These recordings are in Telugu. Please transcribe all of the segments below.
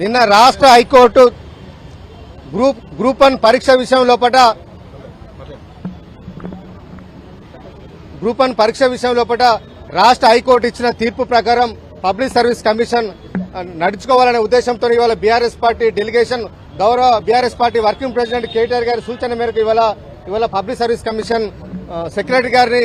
నిన్న రాష్ట్ర హైకోర్టు గ్రూప్ గ్రూప్ వన్ పరీక్ష విషయం లోపల గ్రూప్ వన్ పరీక్ష విషయం లోపల రాష్ట్ర హైకోర్టు ఇచ్చిన తీర్పు ప్రకారం పబ్లిక్ సర్వీస్ కమిషన్ నడుచుకోవాలనే ఉద్దేశంతో ఇవాళ బీఆర్ఎస్ పార్టీ డెలిగేషన్ గౌరవ BRS party working president KTR గారి సూచన మేరకు ఇవాళ ఇవాళ పబ్లిక్ సర్వీస్ కమిషన్ సెక్రటరీ గారిని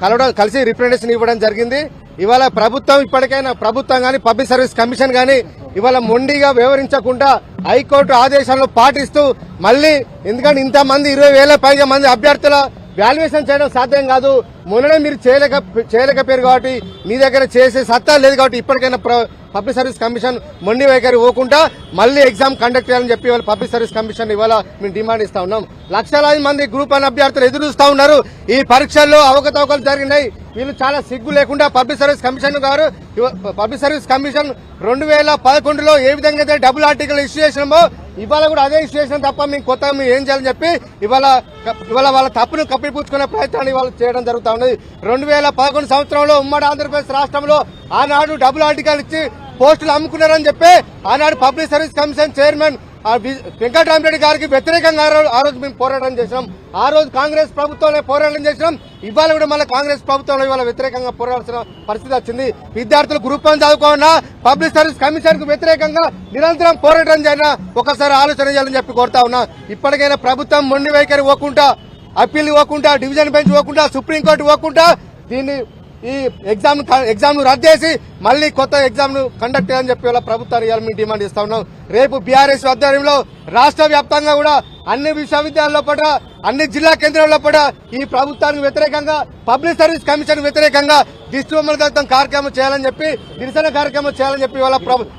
కలవడం కలిసి రిప్రజెంటేషన్ ఇవ్వడం జరిగింది. ఇవాళ ప్రభుత్వం ఇప్పటికైనా ప్రభుత్వం కానీ పబ్లిక్ సర్వీస్ కమిషన్ కానీ ఇవాళ మొండిగా వ్యవహరించకుండా హైకోర్టు ఆదేశాలను పాటిస్తూ మళ్ళీ ఎందుకంటే ఇంతమంది ఇరవై వేల పైగా మంది అభ్యర్థుల వాల్యుయేషన్ చేయడం సాధ్యం కాదు. మొన్ననే మీరు చేయలేక చేయలేకపోయారు కాబట్టి మీ దగ్గర చేసే సత్తా లేదు కాబట్టి ఇప్పటికైనా ప్ర- పబ్లిక్ సర్వీస్ కమిషన్ మొండి వైఖరి పోకుండా మళ్ళీ ఎగ్జామ్ కండక్ట్ చేయాలని చెప్పి ఇవాళ పబ్లిక్ సర్వీస్ కమిషన్ ఇవాళ మేము డిమాండ్ ఇస్తా ఉన్నాం. లక్షలాది మంది గ్రూప్ వన్ అభ్యర్థులు ఎదురు చూస్తా ఉన్నారు. ఈ పరీక్షల్లో అవకతవకలు జరిగినాయి. వీళ్ళు చాలా సిగ్గు లేకుండా పబ్లిక్ సర్వీస్ కమిషన్ గారు పబ్లిక్ సర్వీస్ కమిషన్ రెండు వేల పదకొండులో ఏ విధంగా అయితే డబుల్ ఆర్టికల్ ఇష్యూ చేసినామో ఇవాళ కూడా అదే స్టేషన్ తప్ప మేము కొత్తగా మేము ఏం చేయాలని చెప్పి ఇవాళ ఇవాళ వాళ్ళ తప్పును కప్పిపుచ్చుకునే ప్రయత్నాన్ని ఇవాళ చేయడం జరుగుతూ ఉన్నది. రెండు వేల పదకొండు సంవత్సరంలో ఉమ్మడి ఆంధ్రప్రదేశ్ రాష్ట్రంలో ఆనాడు డబుల్ ఆర్టికల్ ఇచ్చి పోస్టులు అమ్ముకున్నారని చెప్పి ఆనాడు public service commission chairman Venkatarama Reddy గారికి వ్యతిరేకంగా ఆ ఆ రోజు మేము పోరాటం చేసినాం. ఆ రోజు కాంగ్రెస్ ప్రభుత్వంలో పోరాటం చేసినాం. ఇవాళ కూడా మళ్ళీ కాంగ్రెస్ ప్రభుత్వంలో ఇవాళ వ్యతిరేకంగా పోరాడాల్సిన పరిస్థితి వచ్చింది. విద్యార్థులు గ్రూప్ వన్ చదువుకోవాలన్నా పబ్లిక్ సర్వీస్ కమిషన్కు వ్యతిరేకంగా నిరంతరం పోరాటం చేయాలన్నా ఒకసారి ఆలోచన చేయాలని చెప్పి కోరుతా ఉన్నా. ఇప్పటికైనా ప్రభుత్వం మొండి వైఖరి పోకుండా అప్పీల్ పోకుండా డివిజన్ బెంచ్ పోకుండా సుప్రీంకోర్టు పోకుండా దీన్ని ఈ ఎగ్జామ్ ఎగ్జామ్ను రద్దు చేసి మళ్ళీ కొత్త ఎగ్జామ్ను కండక్ట్ చేయాలని చెప్పి వాళ్ళ ప్రభుత్వాన్ని ఇవాళ మేము డిమాండ్ ఇస్తా ఉన్నాం. రేపు బీఆర్ఎస్ ఆధ్వర్యంలో రాష్ట్ర వ్యాప్తంగా కూడా అన్ని విశ్వవిద్యాలయాల్లో పట అన్ని జిల్లా కేంద్రాల్లో పట ఈ ప్రభుత్వానికి వ్యతిరేకంగా పబ్లిక్ సర్వీస్ కమిషన్ వ్యతిరేకంగా దిష్టి బొమ్మలతో కార్యక్రమం చేయాలని చెప్పి నిరసన కార్యక్రమం చేయాలని చెప్పి ఇవాళ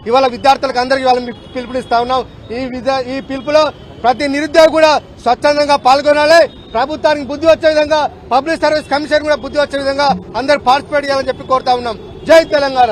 ఇవాళ విద్యార్థులకు అందరికీ ఇవాళ పిలుపునిస్తా ఉన్నాం. ఈ విద్య ఈ పిలుపులో ప్రతి నిరుద్యోగి కూడా స్వచ్ఛందంగా పాల్గొనాలి. ప్రభుత్వానికి బుద్ధి వచ్చే విధంగా పబ్లిక్ సర్వీస్ కమిషన్ కూడా బుద్ధి వచ్చే విధంగా అందరూ పార్టిసిపేట్ చేయాలని చెప్పి కోరుతా ఉన్నాం. జై తెలంగాణ.